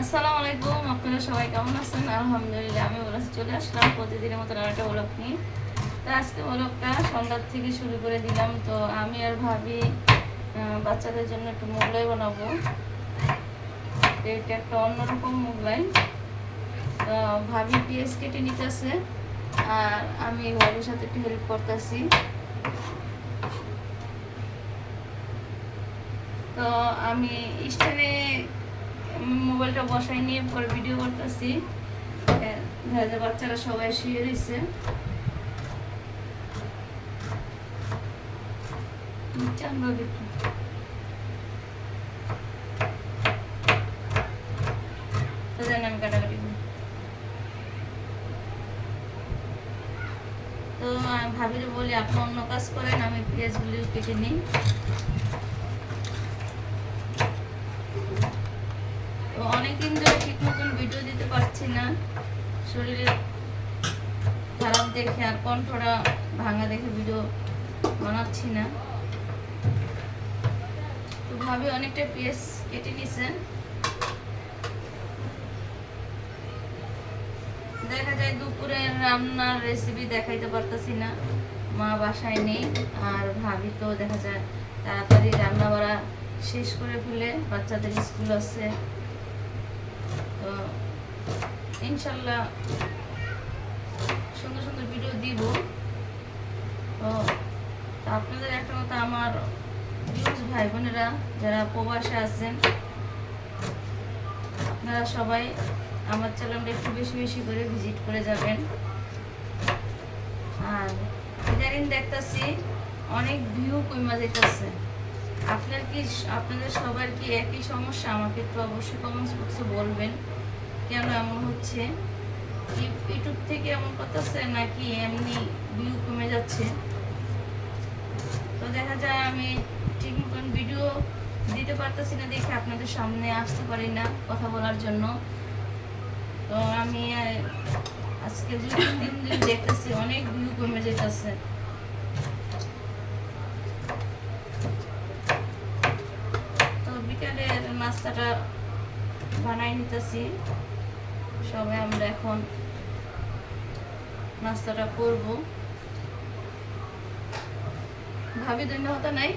আসসালামু আলাইকুম আপনারা সবাই কেমন আছেন? আলহামদুলিল্লাহ, আমি ওরা চলে আসলাম প্রতিদিনের মতো একটা ব্লগ নিয়ে। তো আজকে ব্লগটা সন্ধ্যার থেকে শুরু করে দিলাম। তো আমি আর ভাবি বাচ্চাদের জন্য একটু মোগলাই বানাবো। এটা একটা অন্যরকম মোগলাই। তো ভাবি পেঁয়াজ কেটে নিতেছে, আর আমি ভাবির সাথে একটু হেল্প করতেছি। তো আমি স্ট্যান্ডে মোবাইলটা বসাই নিয়ে পরে ভিডিও করতেছি। বাচ্চারা সবাই শুয়ে রয়েছে। দেন আমি তো ভাবির বলি, আপনি অন্য কাজ করেন, আমি পেঁয়াজগুলি কেটে নিই। তো অনেকদিন ধরে ঠিক মতন ভিডিও দিতে পারছি না। শরীরে খারাপ দেখে আর কণ্ঠটা ভাঙা দেখে ভিডিও বানাচ্ছি না। তো ভাবি অনেকটা পেঁয়াজ কেটে নিছে। দেখা যায় দুপুরের রান্নার রেসিপি দেখাইতে পারতাছি না। মা বাসায় নেই আর ভাবি তো দেখা যায় তাড়াতাড়ি রান্না বাড়া শেষ করে ফেলে। বাচ্চাদের স্কুল আছে। তো ইনশাল্লাহ সুন্দর সুন্দর ভিডিও দিব। তো আপনাদের একটা কথা, আমার ভিউজ ভাই বোনেরা যারা প্রবাসে আছেন, আপনারা সবাই আমার চ্যানেলটা একটু বেশি বেশি করে ভিজিট করে যাবেন। আর ইদানিং দেখতেছি অনেক ভিউ কমা যেতেছে আপনার কি, আপনাদের সবার কি একই সমস্যা? আমাকে একটু অবশ্যই কমেন্টস বক্সে বলবেন। কেন এমন হচ্ছে? ইউ- ইউটিউব থেকে এমন করতেছে নাকি এমনি ভিউ কমে যাচ্ছে? তো দেখা যায় আমি ঠিক মতন ভিডিও দিতে পারতেছি না, দেখে আপনাদের সামনে আসতে পারি না কথা বলার জন্য। তো আমি আজকে দুই তিন দিন দেখতেছি অনেক ভিউ কমে যেতেছে। তো বিকালের নাস্তাটা বানাই নিতেছি। সবাই আমরা এখন নাস্তাটা করব। ভাবি ধন্যবাদ নাই?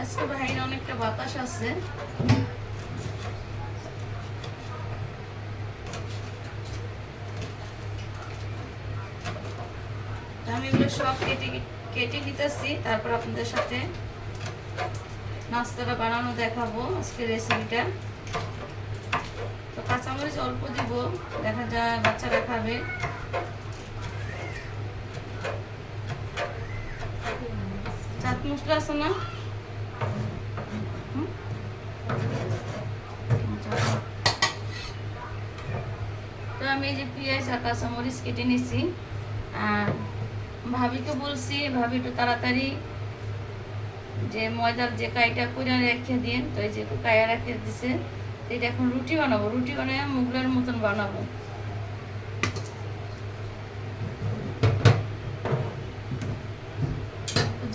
আজকে বাইরে অনেকটা বাতাস আছে তো আমি এগুলো সব কেটে কেটে নিতেছি, তারপর আপনাদের সাথে নাস্তাটা বানানো দেখাবো আজকে রেসিপিটা তো কাঁচামরিচ অল্প দিব, দেখা যায় বাচ্চারা খাবে। চাট মশলা আছে না? তো আমি এই যে পেঁয়াজ আর কাঁচামরিচ কেটে নিছি, আর ভাবিকে বলছি, ভাবি, একটু তাড়াতাড়ি যে ময়দার যে কাইটা করে রেখে দিন তো এই যে কায়া রেখে দিছে এটা এখন রুটি বানাবো, রুটি বানায় মুগলার মতন বানাবো।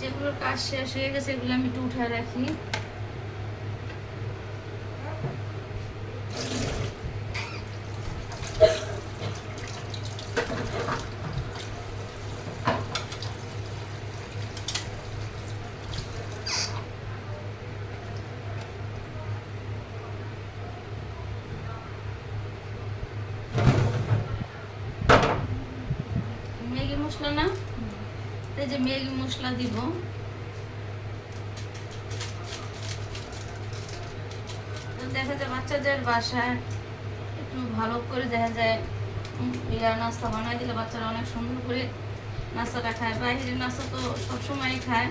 যেগুলোর কাজ শেষ হয়ে গেছে, এগুলো আমি একটু উঠায় রাখি ম্যাগি মশলা না? এই যে ম্যাগি মশলা দিব। দেখা যায় বাচ্চাদের বাসায় একটু ভালো করে দেখা যায় ইয়া নাস্তা বানাই দিলে বাচ্চারা অনেক সুন্দর করে নাস্তাটা খায়। বাইরের নাস্তা তো সবসময় খায়।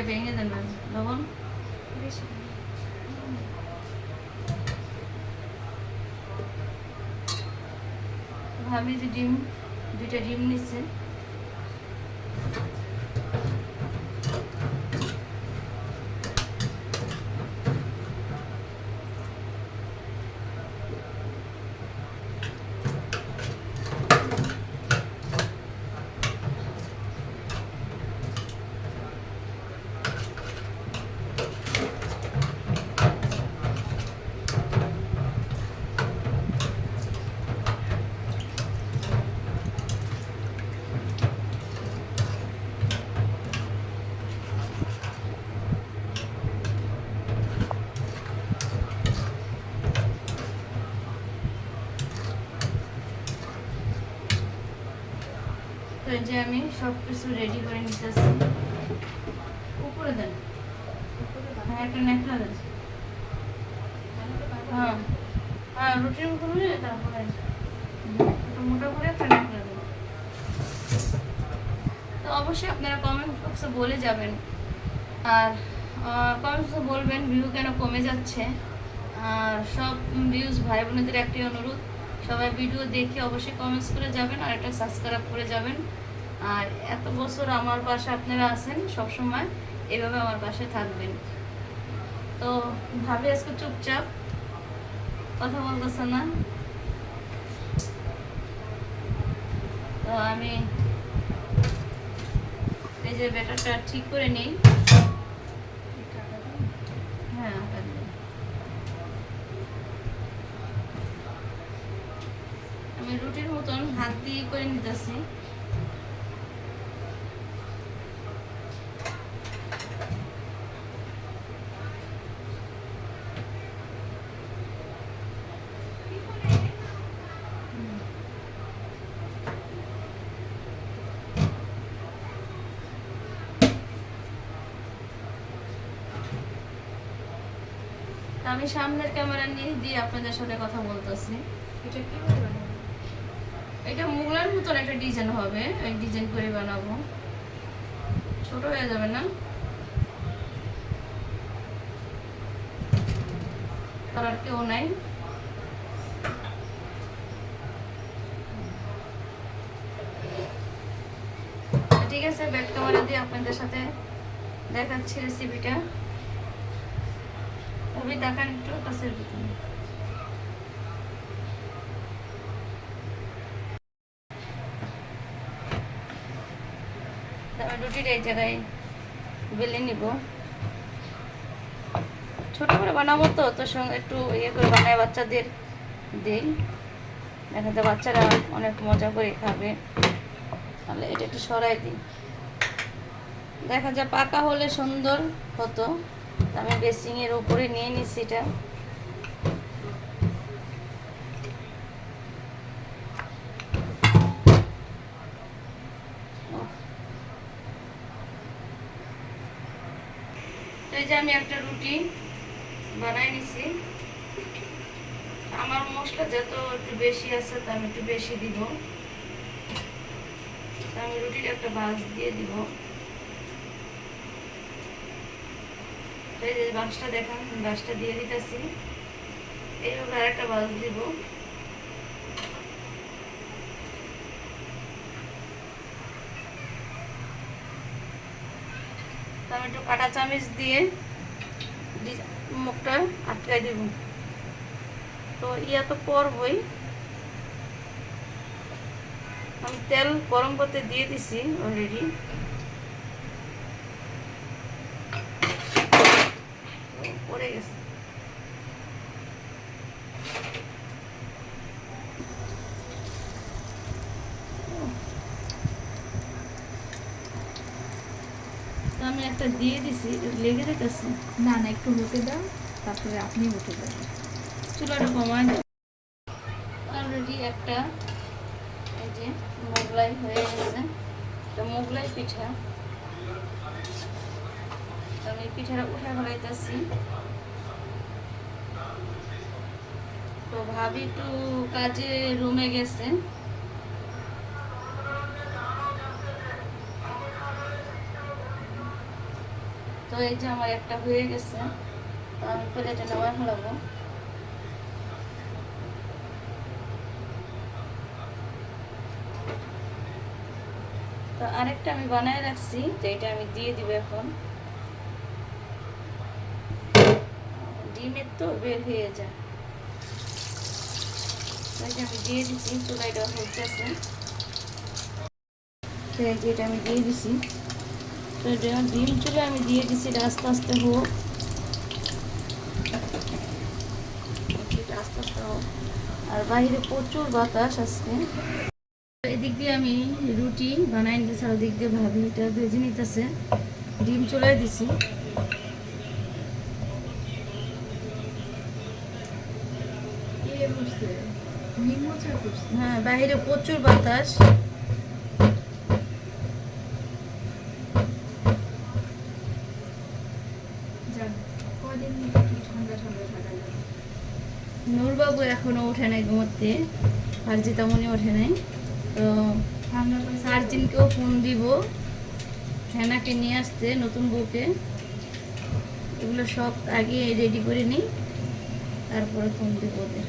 এটা ভেঙে দেন লবণ ভাবি যে ডিম দুইটা ডিম নিচ্ছে। যে আমি সব কিছু রেডি করে নিতেছি। উপরে দেন। হ্যাঁ একটা নেকড়া দেন। হ্যাঁ। হ্যাঁ রুটির মতো হলে তারপরে মোটা করে একটা নেকড়া তো অবশ্যই আপনারা কমেন্ট বক্সে বলে যাবেন। আর কমেন্ট বক্সে বলবেন ভিউ কেন কমে যাচ্ছে। আর সব ভিউজ ভাই বোনেদের একটি অনুরোধ। সবাই ভিডিও দেখে অবশ্যই কমেন্টস করে যাবেন আর একটা সাবস্ক্রাইব করে যাবেন। আর এত বছর আমার পাশে আপনারা আছেন সবসময়, এভাবে আমার পাশে থাকবেন। তো ভাবি আজকে চুপচাপ, কথা বলতেছে না। তো আমি এই যে ব্যাটারটা ঠিক করে নিই। হ্যাঁ আমি রুটির মতন হাত দিয়ে করে নিতেছি। আমি সামনের ক্যামেরা নিয়ে দিয়ে আপনাদের সাথে কথা বলতেছি। এটা কি? এটা মুগলার মতন একটা ডিজাইন হবে ওই ডিজাইন করে বানাবো। ছোট হয়ে যাবে না? করার কেউ নাই। ঠিক আছে ব্যাক ক্যামেরা দিয়ে আপনাদের সাথে দেখাচ্ছি রেসিপিটা তবে দেখান একটু কাছের ভিতরে। রুটিটা এই জায়গায় বেলে নিব। ছোট করে বানাবো তো তোর সঙ্গে একটু ইয়ে করে বানায় বাচ্চাদের দিই। দেখা যায় বাচ্চারা অনেক মজা করে খাবে। তাহলে এটা একটু সরাই দিই। দেখা যায় পাকা হলে সুন্দর হতো। আমি বেসিংয়ের উপরে নিয়ে নিচ্ছি এটা। এই যে আমি একটা রুটি বানাই নিছি। আমার মশলা যত একটু বেশি আছে তা আমি একটু বেশি দিব। আমি রুটির একটা বাস দিয়ে দিব। এই যে বাক্সটা দেখান বাক্সটা দিয়ে দিতেছি। এইভাবে আর একটা বাস দিব। আমি একটু কাটা চামচ দিয়ে মুখটা আটকাই দেব। তো ইয়া তো করবই। আমি তেল গরম করতে দিয়ে দিছি অলরেডি পড়ে গেছে আমি একটা দিয়ে দিছি লেগে যেতেছে। না না একটু হতে দাও তারপরে আপনি উঠে যাবেন চুলাটা কমায় অলরেডি একটা এই যে মোগলাই হয়ে গেছে। এটা মোগলাই পিঠা। তো আমি পিঠাটা উঠে ফেলাইতেছি। তো ভাবি একটু কাজে রুমে গেছে। তো এই যে আমার একটা হয়ে গেছে, তো আমি প্লেটে নেওয়া ফেলাবো তো আরেকটা আমি বানায় রাখছি, তো এটা আমি দিয়ে দিব এখন। ডিমের তো বের হয়ে যায়। আমি দিয়ে এটা আমি দিয়ে দিছি। ডিম চুলে আমি দিয়ে দিছি আস্তে আস্তে হোক। আস্তে হোক। আর বাইরে প্রচুর বাতাস আজকে এদিক দিয়ে আমি রুটি বানাই নিতেছি, আর ওদিক দিয়ে ভাবি এটা ভেজে নিতেছে। ডিম চুলাই দিছি। করছে হ্যাঁ বাইরে প্রচুর বাতাস। নূরবাবু এখনও ওঠে নাই ঘুমোতে। ফার্জি তেমনই ওঠে নাই। তো সার্জিনকেও ফোন দিব। হেনাকে নিয়ে আসতে নতুন বউকে। এগুলো সব আগে রেডি করে নিই। তারপরে ফোন দিব ওদের।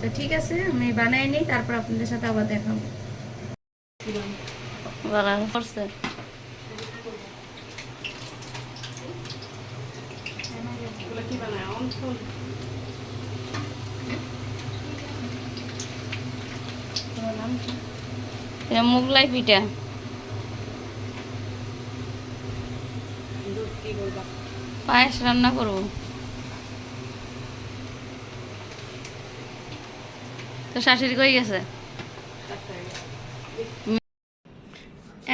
তো ঠিক আছে, আমি বানাই নিই, তারপর আপনাদের সাথে আবার দেখাবো মুগলাই পিঠা। পায়েস রান্না করব। তো শাশুড়ি কই গেছে?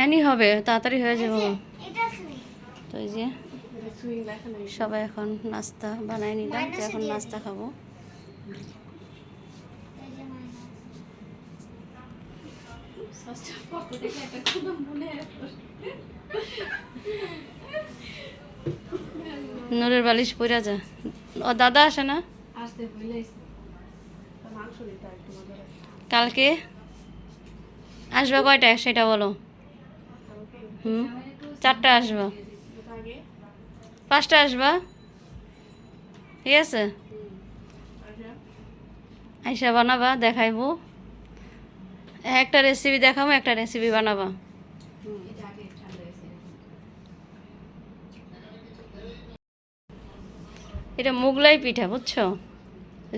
এনি হবে তাড়াতাড়ি হয়ে যাব তো এই যে সবাই এখন নাস্তা বানাই নিলাম, তো এখন নাস্তা খাব। নূরের বালিশ পইরা যা। ও, দাদা আসে না? আসতে ভুলেছি মাংস দিতে একটু মজা লাগে কালকে? আসবা কয়টায়? সেটা বলো। হুম? চারটা আসবা। পাঁচটা আসবা? ঠিক আছে? আইসা বানাবা, দেখাইবো। একটা রেসিপি দেখাবো, একটা রেসিপি বানাবা। এটা মুগলাই পিঠা, বুঝছ?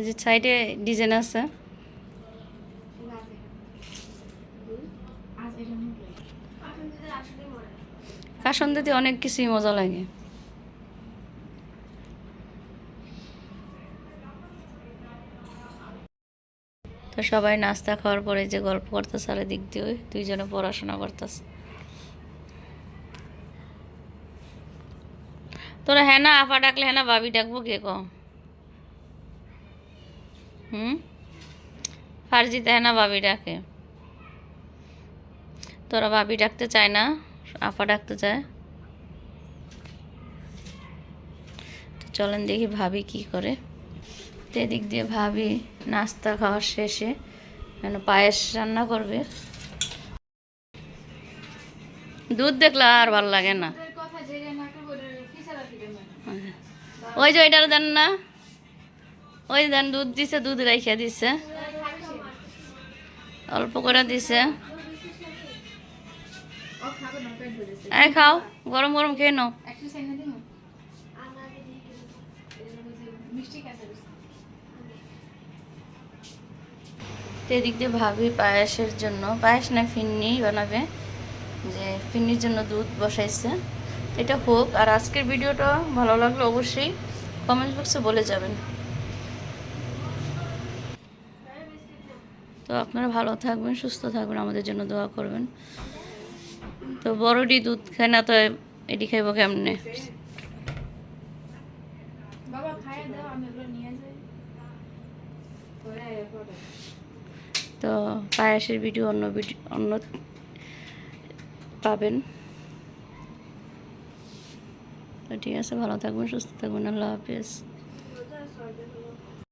যে সাইডে ডিজাইন আছে। এটা দিতে অনেক কিছুই মজা লাগে। তো সবাই নাস্তা খাওয়ার পরে যে গল্প করতেছে আর দিক দিয়ে দুইজনে পড়াশোনা করতেছে। তোরা হ্যাঁ না আপা ডাকলে হ্যাঁ না বাবি ডাকবো কে কম হুম? ফার্জিতে হ্যাঁ না বাবি ডাকে তোরা ভাবি ডাকতে চায় না আপা ডাকতে চায়। তো চলেন দেখি ভাবি কি করে। তো এদিক দিয়ে ভাবি নাস্তা খাওয়ার শেষে কেন পায়েস রান্না করবে। দুধ দেখলে আর ভালো লাগে না। ওই যে ওইটার দেন না। ওই দেন দুধ দিছে, দুধ রাইখা দিছে। অল্প করে দিছে। এই খাও, গরম গরম খেয়ে নাও। এদিক দিয়ে ভাবি পায়েসের জন্য, পায়েস না ফিন্নি বানাবে, যে ফিন্নির জন্য দুধ বসাইছে। এটা হোক, আর আজকের ভিডিওটা ভালো লাগলে অবশ্যই কমেন্ট বক্সে বলে যাবেন। তো আপনারা ভালো থাকবেন সুস্থ থাকবেন আমাদের জন্য দোয়া করবেন। তো বড়ডি দুধ খায় না তো এটি খাইব কেমনে? তো পায়াসের ভিডিও অন্য ভিডিও অন্য পাবেন। তো ঠিক আছে ভালো থাকবেন সুস্থ থাকবেন আল্লাহ হাফিজ।